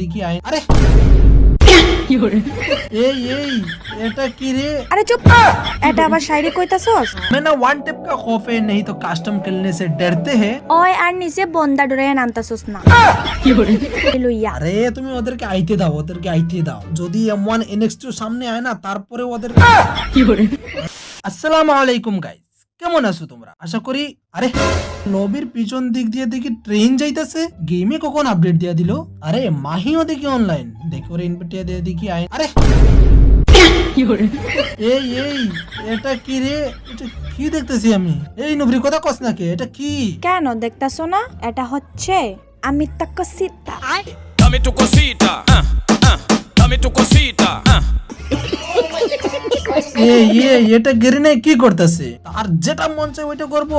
দেখি আই আরে এই এই এটা কি রে আরে চুপ এটা আবার শায়রি কইতাছস मैं ना वन टिप का खौफ है नहीं तो कस्टम खेलने से डरते हैं ওই আর নিচে বন্দা ডরে নামতাছস না লইয়া আরে তুমি ওদেরকে আইতে দাও ওদেরকে আইতে দাও যদি এম ওয়ান এনএক্স টু সামনে আয় না তারপরে ওদের আসসালামু আলাইকুম গাইস কেমন আছো তোমরা? আশা করি আরে লবির পিছন দিক দিয়ে দেখি ট্রেন যাইতাছে। গেমে কখন আপডেট দিয়া দিল? আরে মাহিও দেখি অনলাইন দেখি ওর ইনভিটিয়া দিয়ে দেখি আই আরে! এই এই এটা কি রে? এটা কি দেখতেছি আমি? এই নবরি কথা কস নাকি এটা কি? কেন দেখতাছো না? এটা হচ্ছে আমি তাকে সীতা Dame tu cosita, এটা গেরিনে কি করতেছে? আর যেটা মন চায় ওইটা করব।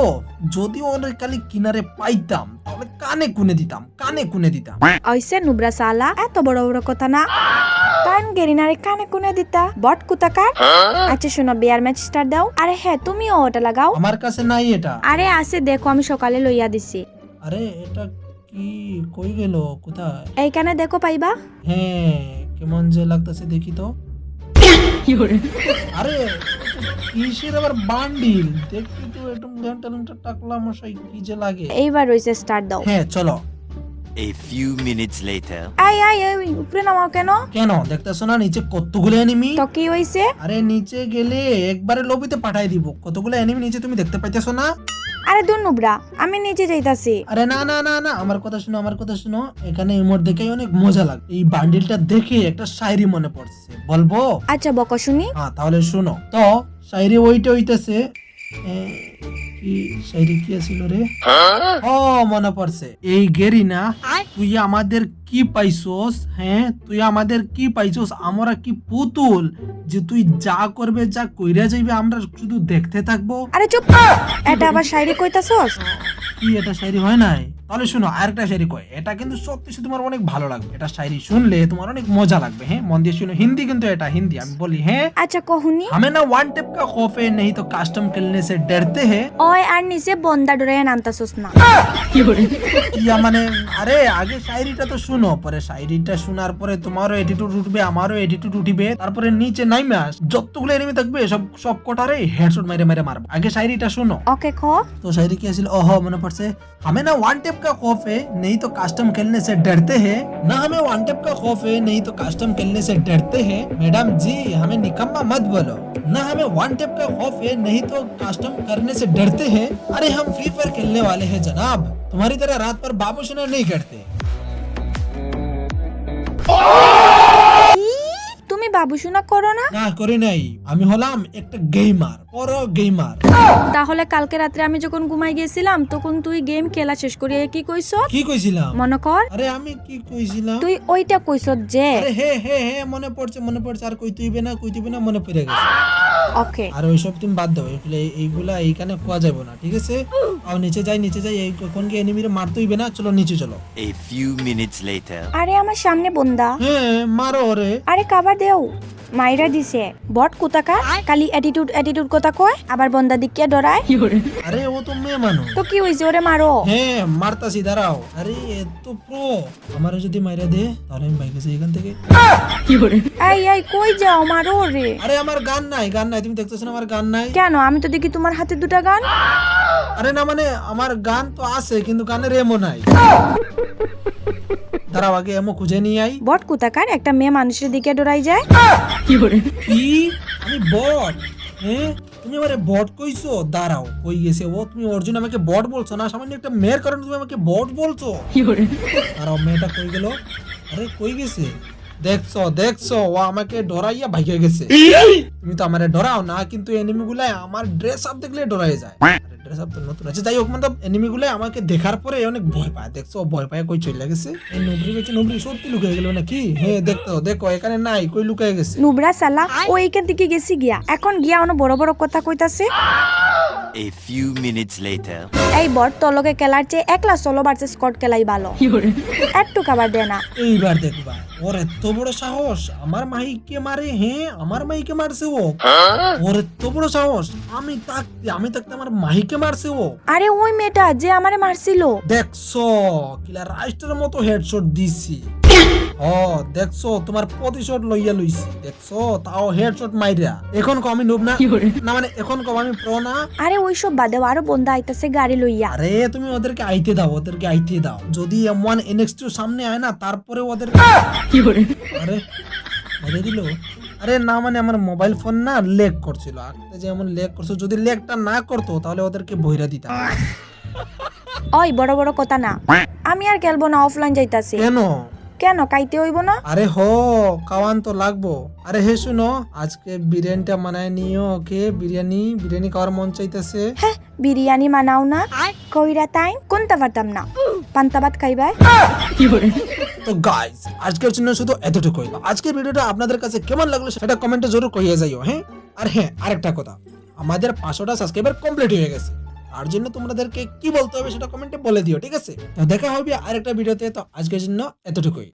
যদি ওর খালি কিনারে পাইতাম তাহলে কানে কুনে দিতাম কানে কুনে দিতাম। ওইসে নুবরা সালা এত বড় বড় কথা না। কান গেরিনারে কানে কোনে দিতা। বট কুতাকার আচ্ছা শোনো বিয়ার ম্যাচ স্টার্ট দাও। আরে হ্যাঁ তুমিও ওটা লাগাও। আমার কাছে নাই এটা। আরে আসে দেখো আমি সকালে লইয়া দিছি। আরে এটা কি? কই গেল? কোথায়? এইখানে দেখো পাইবা। হ্যাঁ কেমন যে লাগতেছে দেখি তো। আরে এটা আবার বান্ডিল। দেখি তো একটু ঘণ্টা ঘণ্টা টাকলা মশাই কি যে লাগে। এইবার রইছে স্টার্ট দাও। হ্যাঁ চলো। A few minutes later. আই আই আই উপরে নামাও কেন? কেন? দেখতেছো না নিচে কতগুলো এনিমি তো কি হইছে? আরে নিচে গেলে একবারে লবিতে পাঠাই দিব। কতগুলো এনিমি নিচে তুমি দেখতে পাইতেছো না? আরে দূর নুবরা আমি নিচে যাইতাছি। আরে না না না না আমার কথা শুনো আমার কথা শুনো। এখানে ইমোট দেখে অনেক মজা লাগে এই বান্ডিলটা দেখে একটা শায়রি মনে পড়ছে। বলব? আচ্ছা বকা শুনি। হ্যাঁ তাহলে শুনো। তো শায়রি ওইটা হইতেছে কি? শায়রি কি ছিল রে? ও মনে পড়ছে। এই গেরি না তুই আমাদের কি পাইছস হ্যাঁ? তুই আমাদের কি পাইছস? আমরা কি পুতুল? যে তুই যা করবে যা কইরা যাইবে আমরা শুধু দেখতে থাকব? আরে চুপ! এটা আবার কইতাছস? কি এটা শায়রি হয় নাই? তাহলে শোনো আরেকটা শায়রি কয় এটা কিন্তু সত্যি সত্যি তোমার অনেক ভালো লাগবে এটা শায়রি শুনলে তোমার অনেক মজা লাগবে হ্যাঁ মন দিয়ে শুনো হিন্দি কিন্তু এটা হিন্দি আমি বলি হ্যাঁ আচ্ছা কহুনি हमें ना वन टिप का खौफ है नहीं तो कस्टम खेलने से डरते हैं ওই আর নিচে বন্দা ডরে নামতাছস না ইয়া মানে আরে আগে শায়রিটা তো শুনো পরে শায়রিটা শোনার পরে তোমারও এটিটিউড উঠবে আমারও এটিটিউড উঠিবে তারপরে নিচে নাইমে আস যতগুলো এনিমি থাকবে সব সব কটারে হেডশট মেরে মেরে মারবে আগে শায়রিটা শুনো ওকে খ तो शायरी की असल ओहो मने पड़से हमें ना वन टिप का खौफ है, नहीं तो कास्टम खेलने से डरते हैं। ना हमें वन टैप का खौफ है, नहीं तो कास्टम खेलने से डरते हैं। मैडम जी, हमें निकम्मा मत बोलो। ना हमें वन टैप का खौफ है, नहीं तो कास्टम करने से डरते हैं। अरे हम फ्री फायर खेलने वाले हैं जनाब। तुम्हारी तरह रात पर बाबू नहीं करते। বাবুসোনা করো না? না করি নাই। আমি হলাম একটা গেমার বড় গেমার তাহলে কালকে রাত্রে আমি যখন ঘুমাই গেছিলাম তখন তুই গেম খেলা শেষ করি কি কইছ কি কইছিলাম? মনে কর। আরে আমি কি কইছিলাম? তুই ওইটা কইছ যে আরে হে হে হে মনে পড়ছে মনে পড়ছে। আর কই তুইবে না কই তুইবে না মনে পড়ে গেছে। ওকে। আর ওইসব তুমি বাদ দাও এগুলো এইগুলা এইখানে খোয়া যাবে না ঠিক আছে? আর নিচে যাই নিচে যাই এই কোন কি এনিমিরে মারতে হইবে না? চলো নিচে চলো। A few minutes later. আরে আমার সামনে বন্দা। হ্যাঁ মারো ওরে। আরে কাবার দেও। মাইরা দিছে। বট কোথাকা কালি অ্যাটিটিউড অ্যাটিটিউড কথা কয় আবার বন্দা দিকে ডরায়। আরে ও তো মেয়ে মানুষ। তো কি হইছে ওরে মারো? হ্যাঁ মারতাছি দাঁড়াও। আরে এত প্রো আমারে যদি মাইরা দে তাহলে আমি বাইকে যাই এখান থেকে। এই এই কই যাও মারো রে আরে আমার গান নাই গান নাই তুমি দেখতেছ না আমার গান নাই? কেন? আমি তো দেখি তোমার হাতে দুটা গান। আরে না মানে আমার গান তো আছে কিন্তু গানের এমো নাই। দাঁড়াও আগে এমো খুঁজে নিয়ে আই। বট কোথাকার? একটা মেয়ে মানুষের দিকে ডরাই যায়। কি আমি বট? হ্যাঁ তুমি আমারে বট কইছো? দাঁড়াও কই গেছে ও? তুমি অর্জুন আমাকে বট বলছো না? সামান্য একটা মেয়ের কারণে তুমি আমাকে বট বলছো। দাঁড়াও মেয়েটা কই গেল? আরে কই গেছে? দেখছ দেখছ ও আমাকে ডরাইয়া ভাইগে গেছে। তুমি তো আমারে ডরাও না কিন্তু এনিমি গুলাই আমার ড্রেস আপ দেখলে ডরাই যায়। ড্রেস আপ তো নতুন আছে। যাই হোক মানে এনিমি গুলাই আমাকে দেখার পরে অনেক ভয় পায়। দেখছ ভয় পায় কই চলে গেছে? এই নুবরি গেছে নুবরি সত্যি লুকিয়ে গেল নাকি? হ্যাঁ দেখতো দেখো এখানে নাই কই লুকিয়ে গেছে? নুবরা সালা ও এইখান থেকে গেছি গিয়া। এখন গিয়া অনেক বড় বড় কথা কইতাছে। A few minutes later. এই বট তলকে খেলার চেয়ে একলা সোলো ভার্সেস স্কট খেলাই ভালো একটু খাবার দে না। এইবার দেখবা ওর এত বড় সাহস আমার মাইকে মারে হ্যাঁ আমার মাইকে মারছে ও। ওর এত বড় সাহস আমি থাকতে আমি থাকতে আমার মাইকে মারছে ও। আরে ওই মেয়েটা যে আমারে মারছিল। দেখছ কিলা রাইস্টের মতো হেডশট দিছি। ও দেখছ তোমার প্রতিশোধ লইয়া লইছি। দেখছ? তাও হেডশট মাইরা। এখন কো আমি নুব না। না মানে এখন কো আমি প্রো না। আরে ওইসব বাদেও আরও বন্ধু আইতাছে গাড়ি লইয়া। আরে তুমি ওদেরকে আইতে দাও ওদেরকে আইতে দাও। যদি সামনে আয় না তারপরে ওদের আরে মেরে দিল। আরে না মানে আমার মোবাইল ফোন না লেগ করছিল। আজকে যেমন লেগ করছ যদি লেগটা না করতো তাহলে ওদেরকে বইরা দিতাম। ওই বড় বড় কথা না। আমি আর খেলব না অফলাইন যাইতাছে। কেন? কেন? কাইতে হইব না? আরে হো কাওয়ান তো লাগবো। আরে হে শুনো আজকে বিরিয়ানিটা মানায় নিও ওকে? বিরিয়ানি বিরিয়ানি খাওয়ার মন চাইতেছে। হ্যাঁ বিরিয়ানি মানাও না? কইরা তাই কোনটা পারতাম না? পান্তা ভাত খাইবাই তো গাইস আজকের জন্য শুধু এতটুকুই আজকের ভিডিওটা আপনাদের কাছে কেমন লাগল সেটা কমেন্টে জরুর কইয়ে যাইও হ্যাঁ? আর হ্যাঁ আরেকটা কথা। আমাদের পাঁচশোটা সাবস্ক্রাইবার কমপ্লিট হয়ে গেছে। তার জন্য তোমাদেরকে কি বলতে হবে সেটা কমেন্টে বলে দিও, ঠিক আছে? দেখা হবে আরেকটা ভিডিওতে, তো আজকের জন্য এতটুকুই।